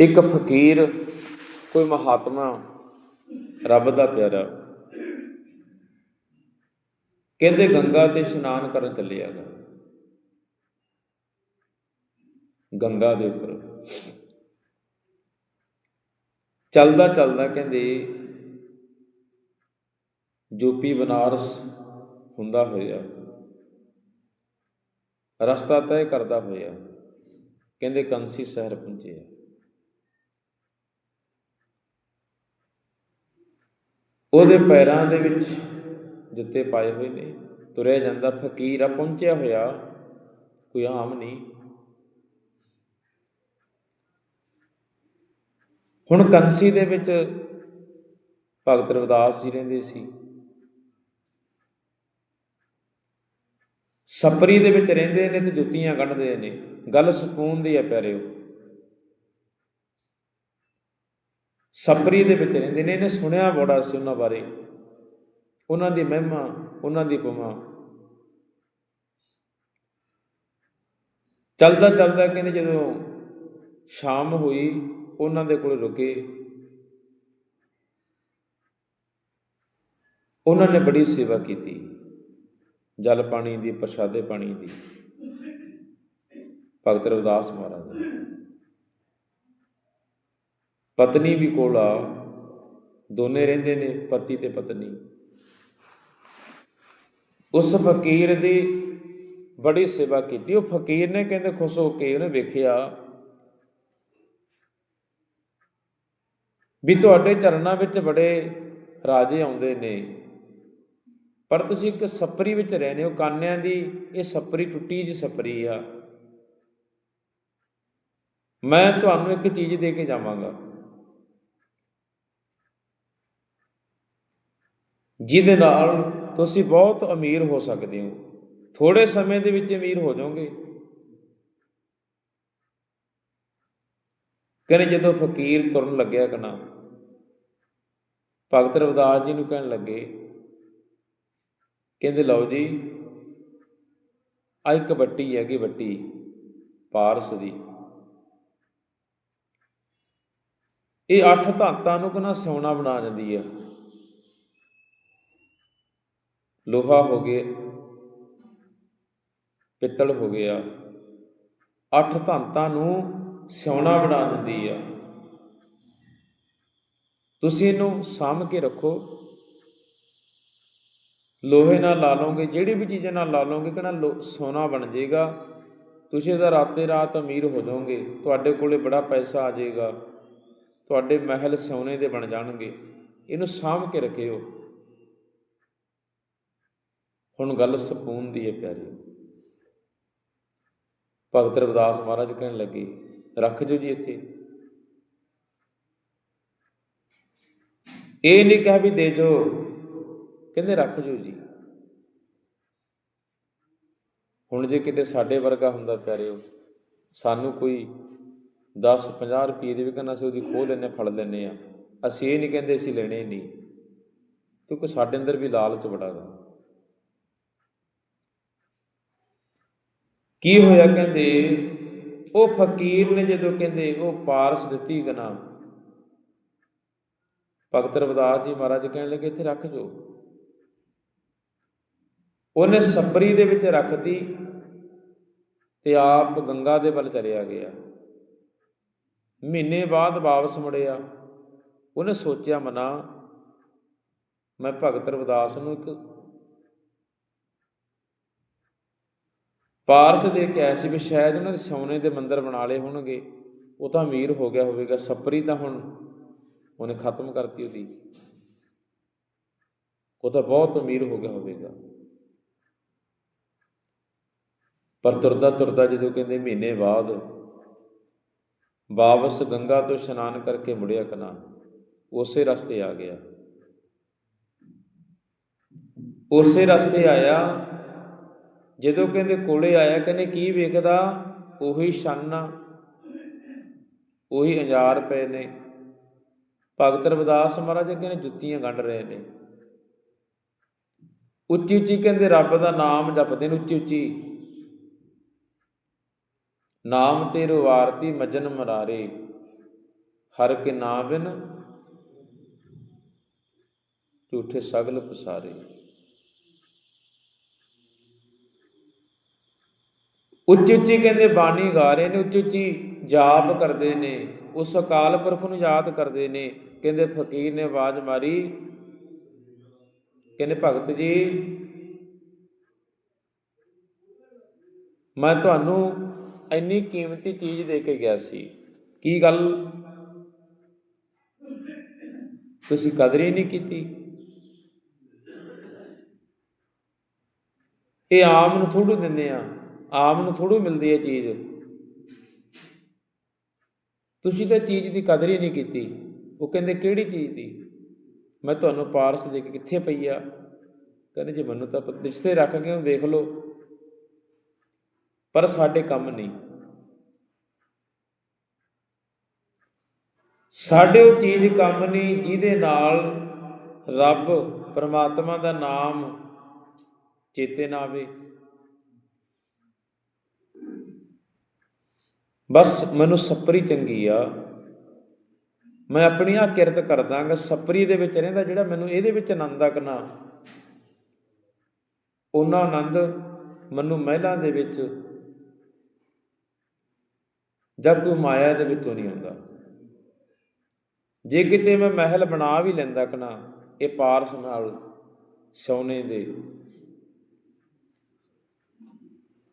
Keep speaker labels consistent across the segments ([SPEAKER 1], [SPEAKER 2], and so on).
[SPEAKER 1] ਇੱਕ ਫਕੀਰ, ਕੋਈ ਮਹਾਤਮਾ, ਰੱਬ ਦਾ ਪਿਆਰਾ। ਕਹਿੰਦੇ ਗੰਗਾ ਤੇ ਇਸ਼ਨਾਨ ਕਰਨ ਚੱਲਿਆਗਾ ਗੰਗਾ ਦੇ ਉੱਪਰ। ਚੱਲਦਾ ਚੱਲਦਾ ਕਹਿੰਦੇ ਯੂਪੀ ਬਨਾਰਸ ਹੁੰਦਾ ਹੋਇਆ। ਰਸਤਾ ਤੈਅ ਕਰਦਾ ਹੋਇਆ। ਕਹਿੰਦੇ ਕੰਸੀ ਸ਼ਹਿਰ ਪਹੁੰਚਿਆ। ਉਹਦੇ ਪੈਰਾਂ ਦੇ ਵਿੱਚ ਜੁੱਤੇ ਪਾਏ ਹੋਏ ਨੇ, ਤੁਰਿਆ ਜਾਂਦਾ, ਫਕੀਰ ਆ, ਪਹੁੰਚਿਆ ਹੋਇਆ, ਕੋਈ ਆਮ ਨਹੀਂ। ਹੁਣ ਕੰਸੀ ਦੇ ਵਿੱਚ ਭਗਤ ਰਵਿਦਾਸ ਜੀ ਰਹਿੰਦੇ ਸੀ। ਸਪਰੀ ਦੇ ਵਿੱਚ ਰਹਿੰਦੇ ਨੇ ਤੇ ਜੁੱਤੀਆਂ ਕੱਢਦੇ ਨੇ। ਗੱਲ ਸਕੂਨ ਦੀ ਆ ਪਿਆਰਿਓ। ਸਪਰੀ ਦੇ ਵਿੱਚ ਰਹਿੰਦੇ ਨੇ, ਇਹਨੇ ਸੁਣਿਆ ਬੜਾ ਸੀ ਉਹਨਾਂ ਬਾਰੇ। ਉਹਨਾਂ ਦੀ ਮਹਿਮਾ, ਉਹਨਾਂ ਦੀ ਪਮਾ ਚੱਲਦਾ ਚੱਲਦਾ ਕਹਿੰਦੇ ਜਦੋਂ ਸ਼ਾਮ ਹੋਈ, ਉਹਨਾਂ ਦੇ ਕੋਲ ਰੁਕੇ। ਉਹਨਾਂ ਨੇ ਬੜੀ ਸੇਵਾ ਕੀਤੀ, ਜਲ ਪਾਣੀ ਦੀ, ਪ੍ਰਸ਼ਾਦੇ ਪਾਣੀ ਦੀ। ਭਗਤ ਰਵਿਦਾਸ ਮਹਾਰਾਜ। ਪਤਨੀ ਵੀ ਕੋਲ ਆ। ਦੋਨੇ ਰਹਿੰਦੇ ਨੇ, ਪਤੀ ਤੇ ਪਤਨੀ। ਉਸ ਫਕੀਰ ਦੀ ਬੜੀ ਸੇਵਾ ਕੀਤੀ। ਉਹ ਫਕੀਰ ਨੇ ਕਹਿੰਦੇ ਖੁਸ਼ ਹੋ ਕੇ ਉਹਨੇ ਵੇਖਿਆ ਵੀ ਤੁਹਾਡੇ ਚਰਨਾਂ ਵਿੱਚ ਬੜੇ ਰਾਜੇ ਆਉਂਦੇ ਨੇ। ਪਰ ਤੁਸੀਂ ਇੱਕ ਸੱਪਰੀ ਵਿੱਚ ਰਹਿੰਦੇ ਹੋ। ਕਾਨਿਆਂ ਦੀ ਇਹ ਸੱਪਰੀ ਟੁੱਟੀ ਜਿਹੀ ਸੱਪਰੀ ਆ। ਮੈਂ ਤੁਹਾਨੂੰ ਇੱਕ ਚੀਜ਼ ਦੇ ਕੇ ਜਾਵਾਂਗਾ। ਜਿਹਦੇ ਨਾਲ ਤੁਸੀਂ ਬਹੁਤ ਅਮੀਰ ਹੋ ਸਕਦੇ ਹੋ। ਥੋੜੇ ਸਮੇਂ ਦੇ ਵਿੱਚ ਅਮੀਰ ਹੋ ਜਾਓਗੇ। ਕਹਿੰਦੇ ਜਦੋਂ ਫਕੀਰ ਤੁਰਨ ਲੱਗਿਆ ਕਨਾ ਭਗਤ ਰਵਿਦਾਸ ਜੀ ਨੂੰ ਕਹਿਣ ਲੱਗੇ, ਕਹਿੰਦੇ ਲਓ ਜੀ ਆ ਇੱਕ ਵੱਟੀ ਹੈਗੀ ਵੱਟੀ ਪਾਰਸ ਦੀ। ਇਹ ਅੱਠ ਧਾਤਾਂ ਨੂੰ ਕਿਨਾ ਸੋਨਾ ਬਣਾ ਜਾਂਦੀ ਆ। ਲੋਹਾ ਹੋ ਗਿਆ ਪਿੱਤਲ ਹੋ ਗਿਆ ਅੱਠ ਧੰਤਾਂ ਨੂੰ ਸਿਉਣਾ ਬਣਾ ਦਿੰਦੀ ਆ। ਤੁਸੀਂ ਇਹਨੂੰ ਸਾਂਭ ਕੇ ਰੱਖੋ। ਲੋਹੇ ਨਾਲ ਲਾ ਲਓਗੇ, ਜਿਹੜੀ ਵੀ ਚੀਜ਼ ਨਾਲ ਲਾ ਲਓਗੇ ਕਿਹੜਾ ਸੋਨਾ ਬਣ ਜਾਏਗਾ। ਤੁਸੀਂ ਇਹਦਾ ਰਾਤੇ ਰਾਤ ਅਮੀਰ ਹੋ ਜਾਓਗੇ। ਤੁਹਾਡੇ ਕੋਲੇ ਬੜਾ ਪੈਸਾ ਆ ਜਾਏਗਾ। ਤੁਹਾਡੇ ਮਹਿਲ ਸੋਨੇ ਦੇ ਬਣ ਜਾਣਗੇ। ਇਹਨੂੰ ਸਾਂਭ ਕੇ ਰੱਖਿਓ। ਹੁਣ ਗੱਲ ਸਕੂਨ ਦੀ ਹੈ ਪਿਆਰੀ। ਭਗਤ ਰਵਿਦਾਸ ਮਹਾਰਾਜ ਕਹਿਣ ਲੱਗੇ, ਰੱਖ ਜੋ ਜੀ ਇੱਥੇ। ਇਹ ਨਹੀਂ ਕਿਹਾ ਵੀ ਦੇ ਜੋ। ਕਹਿੰਦੇ, ਰੱਖ ਜੋ ਜੀ। ਹੁਣ ਜੇ ਕਿਤੇ ਸਾਡੇ ਵਰਗਾ ਹੁੰਦਾ ਪਿਆਰਿਓ, ਸਾਨੂੰ ਕੋਈ 10 50 ਰੁਪਏ ਦੇ ਵੀ ਕਹਿੰਦਾ ਅਸੀਂ ਉਹਦੀ ਖੋਹ ਲੈਨੇ ਫੜ ਲੈਨੇ ਆ। ਅਸੀਂ ਇਹ ਨਹੀਂ ਕਹਿੰਦੇ ਅਸੀਂ ਲੈਣੇ ਨਹੀਂ। ਕਿਉਂਕਿ ਸਾਡੇ ਅੰਦਰ ਵੀ ਲਾਲਚ ਬੜਾ ਗਾ ਕੀ ਹੋਇਆ ਕਹਿੰਦੇ? ਉਹ ਫਕੀਰ ਨੇ ਜਦੋਂ ਕਹਿੰਦੇ, ਉਹ ਪਾਰਸ ਦਿੱਤੀ ਗਨਾ ਭਗਤ ਰਵਿਦਾਸ ਜੀ ਮਹਾਰਾਜ ਕਹਿਣ ਲੱਗੇ, ਇੱਥੇ ਰੱਖ ਜੋ। ਉਹਨੇ ਸਪਰੀ ਦੇ ਵਿੱਚ ਰੱਖਤੀ ਤੇ ਆਪ ਗੰਗਾ ਦੇ ਵੱਲ ਚਲਿਆ ਗਿਆ। ਮਹੀਨੇ ਬਾਅਦ ਵਾਪਸ ਮੁੜਿਆ। ਉਹਨੇ ਸੋਚਿਆ, ਮਨਾ, ਮੈਂ ਭਗਤ ਰਵਿਦਾਸ ਨੂੰ ਇੱਕ ਪਾਰਸ ਦੇ ਕੇ ਆਇਆ ਸੀ ਵੀ ਸ਼ਾਇਦ ਉਹਨਾਂ ਦੇ ਸੋਨੇ ਦੇ ਮੰਦਰ ਬਣਾ ਲਏ ਹੋਣਗੇ, ਉਹ ਤਾਂ ਅਮੀਰ ਹੋ ਗਿਆ ਹੋਵੇਗਾ, ਸਪਰੀ ਤਾਂ ਹੁਣ ਉਹਨੇ ਖਤਮ ਕਰਤੀ ਉਹਦੀ। ਉਹ ਤਾਂ ਬਹੁਤ ਅਮੀਰ ਹੋ ਗਿਆ ਹੋਵੇਗਾ। ਪਰ ਤੁਰਦਾ ਤੁਰਦਾ ਜਦੋਂ ਕਹਿੰਦੇ ਮਹੀਨੇ ਬਾਅਦ ਵਾਪਸ ਗੰਗਾ ਤੋਂ ਇਸ਼ਨਾਨ ਕਰਕੇ ਮੁੜਿਆ ਕਨਾ, ਉਸੇ ਰਸਤੇ ਆ ਗਿਆ। ਉਸੇ ਰਸਤੇ ਆਇਆ ਜਦੋਂ ਕਹਿੰਦੇ ਕੋਲੇ ਆਇਆ, ਕਹਿੰਦੇ ਕੀ ਵੇਖਦਾ? ਉਹੀ ਛੰਨ, ਉਹੀ ਅੰਜਾਰ ਪਏ ਨੇ। ਭਗਤ ਰਵਿਦਾਸ ਮਹਾਰਾਜ ਕਹਿੰਦੇ ਜੁੱਤੀਆਂ ਗੰਢ ਰਹੇ ਨੇ। ਉੱਚੀ ਉੱਚੀ ਕਹਿੰਦੇ ਰੱਬ ਦਾ ਨਾਮ ਜਪਦੇ ਨੇ ਉੱਚੀ ਉੱਚੀ ਨਾਮ ਤੇ ਆਰਤੀ ਮਜਨ ਮਰਾਰੇ, ਹਰ ਕੇ ਨਾਮ ਬਿਨ ਝੂਠੇ ਸਗਲ ਪਸਾਰੇ। ਉੱਚੀ ਉੱਚੀ ਕਹਿੰਦੇ ਬਾਣੀ ਗਾ ਰਹੇ ਨੇ, ਉੱਚੀ ਉੱਚੀ ਜਾਪ ਕਰਦੇ ਨੇ, ਉਸ ਅਕਾਲ ਪੁਰਖ ਨੂੰ ਯਾਦ ਕਰਦੇ ਨੇ, ਕਹਿੰਦੇ ਫਕੀਰ ਨੇ ਆਵਾਜ਼ ਮਾਰੀ, ਕਹਿੰਦੇ ਭਗਤ ਜੀ, ਮੈਂ ਤੁਹਾਨੂੰ ਇੰਨੀ ਕੀਮਤੀ ਚੀਜ਼ ਦੇ ਕੇ ਗਿਆ ਸੀ, ਕੀ ਗੱਲ? ਤੁਸੀਂ ਕਦਰ ਹੀ ਨਹੀਂ ਕੀਤੀ। ਇਹ ਆਮ ਨੂੰ ਥੋੜੂ ਦਿੰਦੇ ਆ। ਆਮ ਨੂੰ ਥੋੜੂ ਮਿਲਦੀ ਹੈ ਚੀਜ਼। ਤੁਸੀਂ ਤਾਂ ਚੀਜ਼ ਦੀ ਕਦਰ ਹੀ ਨਹੀਂ ਕੀਤੀ। ਉਹ ਕਹਿੰਦੇ, ਕਿਹੜੀ ਚੀਜ਼ ਦੀ? ਮੈਂ ਤੁਹਾਨੂੰ ਪਾਰਸ ਦੇ ਕੇ ਕਿੱਥੇ ਪਈ ਆ? ਕਹਿੰਦੇ, ਜੇ ਮੈਨੂੰ ਤਾਂ ਰਿਸ਼ਤੇ ਰੱਖ ਕੇ ਵੇਖ ਲਓ। ਪਰ ਸਾਡੇ ਕੰਮ ਨਹੀਂ। ਸਾਡੇ ਉਹ ਚੀਜ਼ ਕੰਮ ਨਹੀਂ ਜਿਹਦੇ ਨਾਲ ਰੱਬ ਪਰਮਾਤਮਾ ਦਾ ਨਾਮ ਚੇਤੇ ਨਾ ਆਵੇ। ਬਸ ਮੈਨੂੰ ਸੱਪਰੀ ਚੰਗੀ ਆ। ਮੈਂ ਆਪਣੀ ਆ ਕਿਰਤ ਕਰਦਾਂਗਾ ਸੱਪਰੀ ਦੇ ਵਿੱਚ ਰਹਿੰਦਾ ਜਿਹੜਾ ਮੈਨੂੰ ਇਹਦੇ ਵਿੱਚ ਆਨੰਦ ਆ ਕਨਾ ਉਹਨਾਂ ਆਨੰਦ ਮੈਨੂੰ ਮਹਿਲਾਂ ਦੇ ਵਿੱਚ ਜਦ ਕੋਈ ਮਾਇਆ ਦੇ ਵਿੱਚੋਂ ਨਹੀਂ ਆਉਂਦਾ। ਜੇ ਕਿਤੇ ਮੈਂ ਮਹਿਲ ਬਣਾ ਵੀ ਲੈਂਦਾ ਕਨਾ ਇਹ ਪਾਰਸ ਨਾਲ ਸੋਨੇ ਦੇ।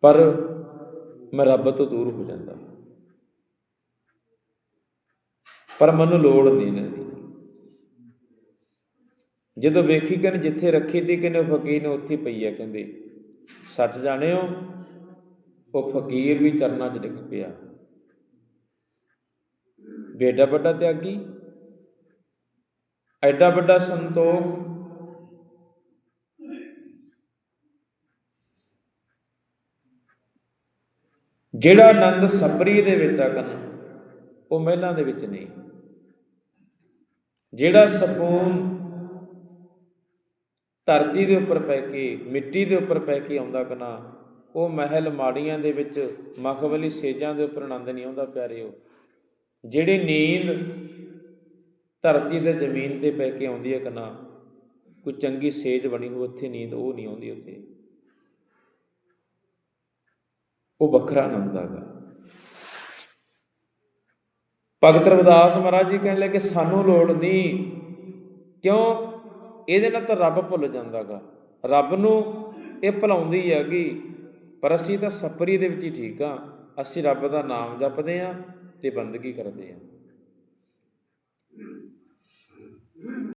[SPEAKER 1] ਪਰ ਮੈਂ ਰੱਬ ਤੋਂ ਦੂਰ ਹੋ ਜਾਂਦਾ। ਪਰ ਮੈਨੂੰ ਲੋੜ ਨਹੀਂ ਇਹਨਾਂ ਦੀ। ਜਦੋਂ ਵੇਖੀ ਕਹਿੰਦੇ ਜਿੱਥੇ ਰੱਖੀ ਤੀ ਕਹਿੰਦੇ ਉਹ ਫਕੀਰ ਨੇ ਉੱਥੇ ਪਈ ਹੈ ਕਹਿੰਦੇ, ਸੱਚ ਜਾਣਿਓ ਉਹ ਫਕੀਰ ਵੀ ਚਰਨਾਂ 'ਚ ਡਿੱਗ ਪਿਆ। ਬੇਟਾ ਵੱਡਾ ਤਿਆਗੀ, ਐਡਾ ਵੱਡਾ ਸੰਤੋਖ। ਜਿਹੜਾ ਆਨੰਦ ਸਪਰੀ ਦੇ ਵਿੱਚ ਆ ਕਨ, ਉਹ ਮਹਿਲਾਂ ਦੇ ਵਿੱਚ ਨਹੀਂ। ਜਿਹੜਾ ਸਕੂਨ ਧਰਤੀ ਦੇ ਉੱਪਰ ਪੈ ਕੇ, ਮਿੱਟੀ ਦੇ ਉੱਪਰ ਪੈ ਕੇ ਆਉਂਦਾ ਕਨਾ ਉਹ ਮਹਿਲ ਮਾੜੀਆਂ ਦੇ ਵਿੱਚ ਮਖਵਲੀ ਸੇਜਾਂ ਦੇ ਉੱਪਰ ਆਨੰਦ ਨਹੀਂ ਆਉਂਦਾ ਪਿਆਰਿਓ ਜਿਹੜੀ ਨੀਂਦ ਧਰਤੀ ਤੇ ਜ਼ਮੀਨ ਤੇ ਪੈ ਕੇ ਆਉਂਦੀ ਹੈ ਕਨਾ ਕੋਈ ਚੰਗੀ ਸੇਜ ਬਣੀ ਹੋ ਉੱਥੇ ਨੀਂਦ ਉਹ ਨਹੀਂ ਆਉਂਦੀ ਉੱਥੇ। ਉਹ ਵੱਖਰਾ ਆਨੰਦ ਹੈਗਾ। ਭਗਤ ਰਵਿਦਾਸ ਮਹਾਰਾਜ ਜੀ ਕਹਿਣ ਲੱਗੇ, ਸਾਨੂੰ ਲੋੜ ਨਹੀਂ। ਕਿਉਂ? ਇਹਦੇ ਨਾਲ ਤਾਂ ਰੱਬ ਭੁੱਲ ਜਾਂਦਾਗਾ। ਰੱਬ ਨੂੰ ਇਹ ਭੁਲਾਉਂਦੀ ਹੈਗੀ, ਪਰ ਅਸੀਂ ਤਾਂ ਸੱਪਰੀ ਦੇ ਵਿੱਚ ਹੀ ਠੀਕ ਆ ਅਸੀਂ ਰੱਬ ਦਾ ਨਾਮ ਜਪਦੇ ਆ ਤੇ ਬੰਦਗੀ ਕਰਦੇ ਆ